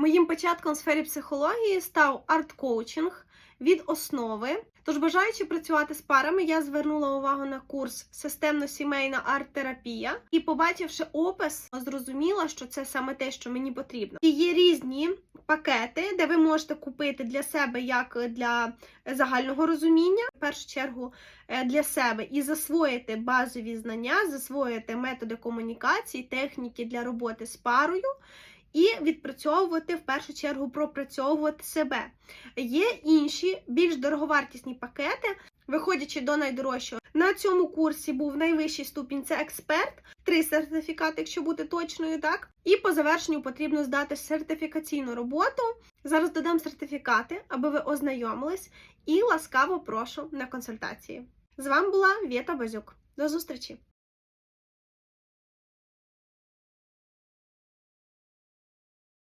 Моїм початком в сфері психології став арт-коучинг від основи. Тож, бажаючи працювати з парами, я звернула увагу на курс системно-сімейна арт-терапія і, побачивши опис, зрозуміла, що це саме те, що мені потрібно. І є різні пакети, де ви можете купити для себе як для загального розуміння, в першу чергу е, для себе, і засвоїти базові знання, засвоїти методи комунікації, техніки для роботи з парою. І відпрацьовувати в першу чергу пропрацьовувати себе. Є інші більш дороговартісні пакети, виходячи до найдорожчого. На цьому курсі був найвищий ступінь це експерт, три сертифікати, якщо бути точною, так. І по завершенню потрібно здати сертифікаційну роботу. Зараз додам сертифікати, аби ви ознайомились, і ласкаво прошу на консультації. З вами була Вєта Базюк. До зустрічі!